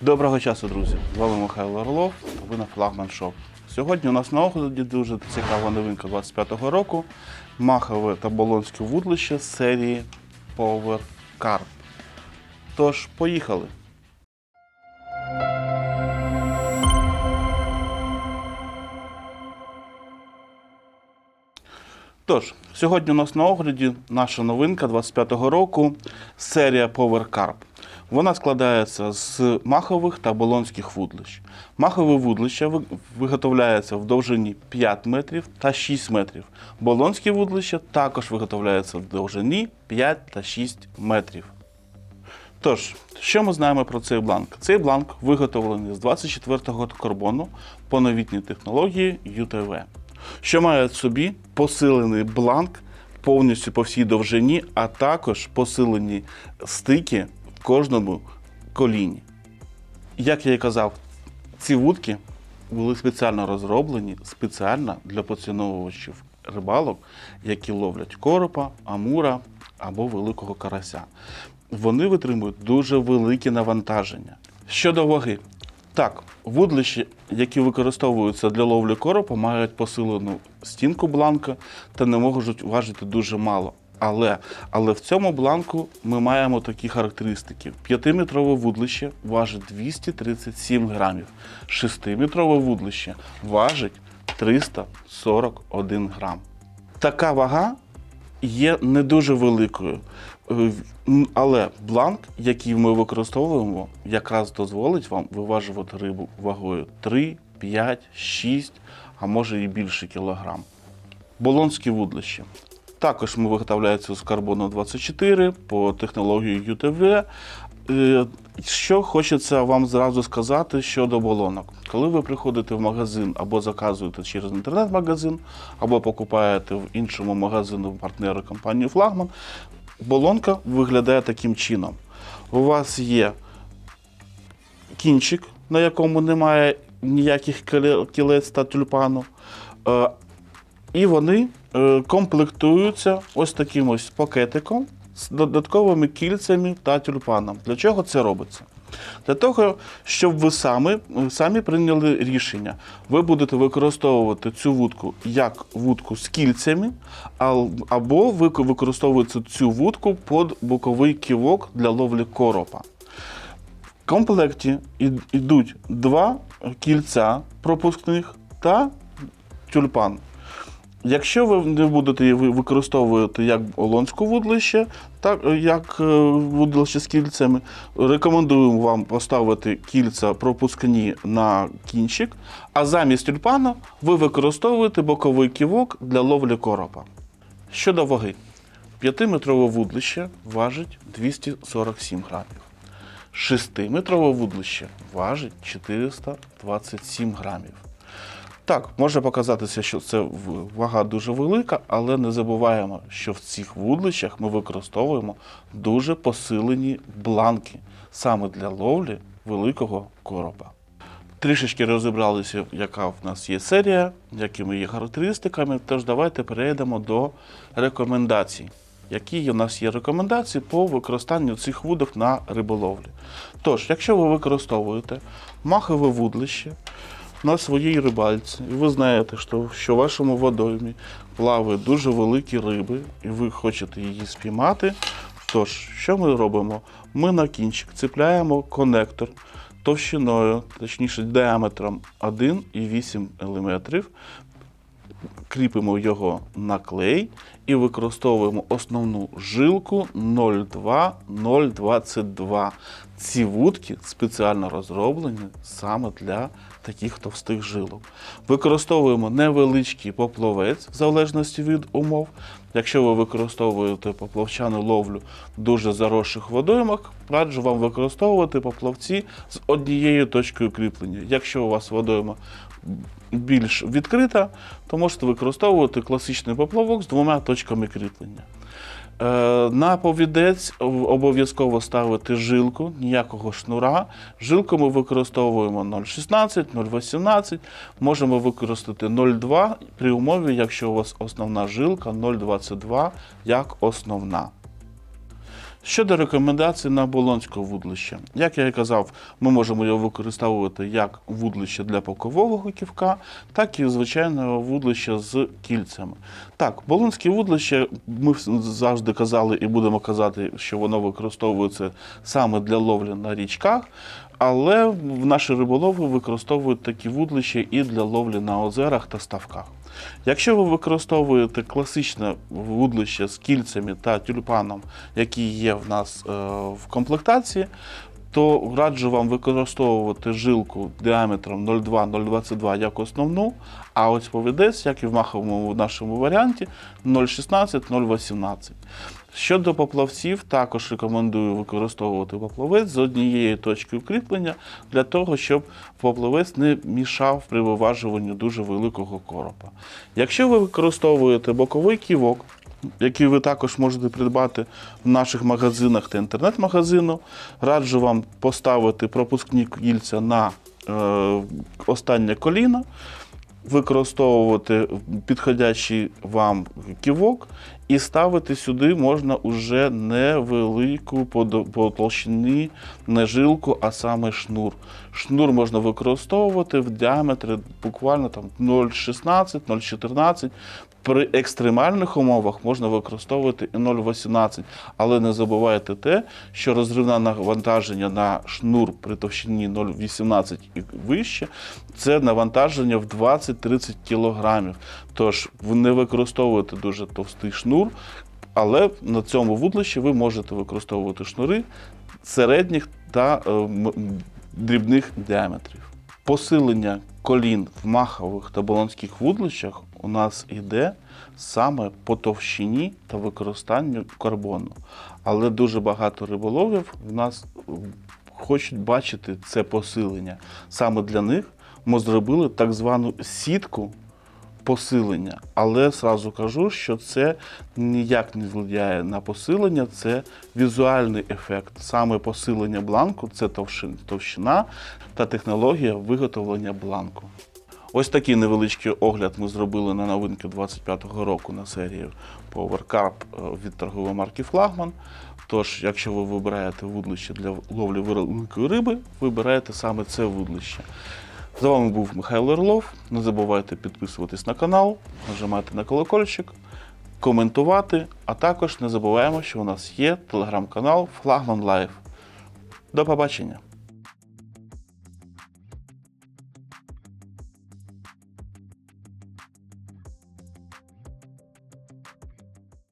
Доброго часу, друзі! З вами Михайло Орлов, та ви на Флагман Шоп. Сьогодні у нас на огляді дуже цікава новинка 25-го року. Махове та болонське вудлище з серії Power Carp. Тож, поїхали! Тож, сьогодні у нас на огляді наша новинка 25-го року серія Power Carp. Вона складається з махових та болонських вудлищ. Махове вудлище виготовляється в довжині 5 метрів та 6 метрів. Болонське вудлище також виготовляється в довжині 5 та 6 метрів. Тож, що ми знаємо про цей бланк? Цей бланк виготовлений з 24-го карбону по новітній технології UTV, що має в собі посилений бланк повністю по всій довжині, а також посилені стики кожному коліні. Як я і казав, ці вудки були спеціально розроблені спеціально для поціновувачів рибалок, які ловлять коропа, амура або великого карася. Вони витримують дуже великі навантаження. Щодо ваги, так, вудлищі, які використовуються для ловлі коропа, мають посилену стінку бланка та не можуть важити дуже мало. Але, але в цьому бланку ми маємо такі характеристики: 5-метрове вудлище важить 237 грамів, 6-метрове вудлище важить 341 грам. Така вага є не дуже великою. Е, Але бланк, який ми використовуємо, якраз дозволить вам виважувати рибу вагою 3, 5, 6, а може і більше кілограм. Болонське вудлище. Також ми виготовляється з карбону 24 по технології UTV. Е, Що хочеться вам зразу сказати щодо болонок. Коли ви приходите в магазин або заказуєте через інтернет-магазин, або покупаєте в іншому магазину партнера компанії Флагман, болонка виглядає таким чином. У вас є кінчик, на якому немає ніяких кілець та тюльпану. І вони е, комплектуються ось таким ось пакетиком з додатковими кільцями та тюльпаном. Для чого це робиться? Для того, щоб ви самі, самі прийняли рішення. Ви будете використовувати цю вудку як вудку з кільцями, або ви використовуєте цю вудку під боковий ківок для ловлі коропа. В комплекті йдуть два кільця пропускних та тюльпан. Якщо ви не будете використовувати як олонську вудлище, так як е, вудлище з кільцями, рекомендуємо вам поставити кільця пропускні на кінчик, а замість тюльпана ви використовуєте боковий ківок для ловлі коропа. Щодо ваги, 5-метрове вудлище важить 247 грамів. 6-метрове вудлище важить 427 грамів. Так, може показатися, що це вага дуже велика, але не забуваємо, що в цих вудлищах ми використовуємо дуже посилені бланки саме для ловлі великого коропа. Трішечки розібралися, яка в нас є серія, якими є характеристиками. Тож давайте перейдемо до рекомендацій. Які у нас є рекомендації по використанню цих вудок на риболовлі? Тож, якщо ви використовуєте махове вудлище на своїй рибальці, і ви знаєте, що, що в вашому водоймі плавають дуже великі риби, і ви хочете її спіймати, тож, що ми робимо? Ми на кінчик цепляємо конектор товщиною, точніше діаметром 1,8 мм, кріпимо його на клей і використовуємо основну жилку 0,2-0,22. Ці вудки спеціально розроблені саме для таких товстих жилок. Використовуємо невеличкий поплавець в залежності від умов. Якщо ви використовуєте поплавчану ловлю дуже заросших водоймах, раджу вам використовувати поплавці з однією точкою кріплення. Якщо у вас водойма більш відкрита, то можете використовувати класичний поплавок з двома точками кріплення. Е, На повідець обов'язково ставити жилку, ніякого шнура. Жилку ми використовуємо 0,16, 0,18, можемо використати 0,2 при умові, якщо у вас основна жилка 0,22 як основна. Щодо рекомендацій на болонське вудлище, як я і казав, ми можемо його використовувати як вудлище для бокового ківка, так і звичайного вудлища з кільцями. Так, болонське вудлище, ми завжди казали і будемо казати, що воно використовується саме для ловлі на річках. Але в наші риболови використовують такі вудлища і для ловлі на озерах та ставках. Якщо ви використовуєте класичне вудлище з кільцями та тюльпаном, які є в нас е, в комплектації, то раджу вам використовувати жилку діаметром 0,2-0,22 як основну, а ось повідець, як і в маховому нашому варіанті, 0,16-0,18. Щодо поплавців, також рекомендую використовувати поплавець з однією точкою кріплення для того, щоб поплавець не мішав при виважуванні дуже великого коропа. Якщо ви використовуєте боковий ківок, який ви також можете придбати в наших магазинах та інтернет-магазину, раджу вам поставити пропускні кільця на е, останнє коліно використовувати підходящий вам ківок і ставити сюди можна уже невелику по, толщині не жилку, а саме шнур. Шнур можна використовувати в діаметрі буквально там 0,16, 0,14. При екстремальних умовах можна використовувати і 0,18, але не забувайте те, що розривне навантаження на шнур при товщині 0,18 і вище це навантаження в 20-30 кілограмів. Тож ви не використовуєте дуже товстий шнур, але на цьому вудлищі ви можете використовувати шнури середніх та е, дрібних діаметрів. Посилення колін в махових та болонських вудлищах у нас йде саме по товщині та використанню карбону. Але дуже багато риболовів в нас хочуть бачити це посилення. Саме для них ми зробили так звану сітку посилення. Але зразу кажу, що це ніяк не впливає на посилення, це візуальний ефект. Саме посилення бланку це товщина та технологія виготовлення бланку. Ось такий невеличкий огляд ми зробили на новинки 25-го року на серії Power Carp е, від торгової марки Флагман. Тож, якщо ви вибираєте вудлище для ловлі великої риби, вибираєте саме це вудлище. З вами був Михайло Орлов. Не забувайте підписуватись на канал, нажимати на колокольчик, коментувати, а також не забуваємо, що у нас є телеграм-канал Флагман Лайв. До побачення!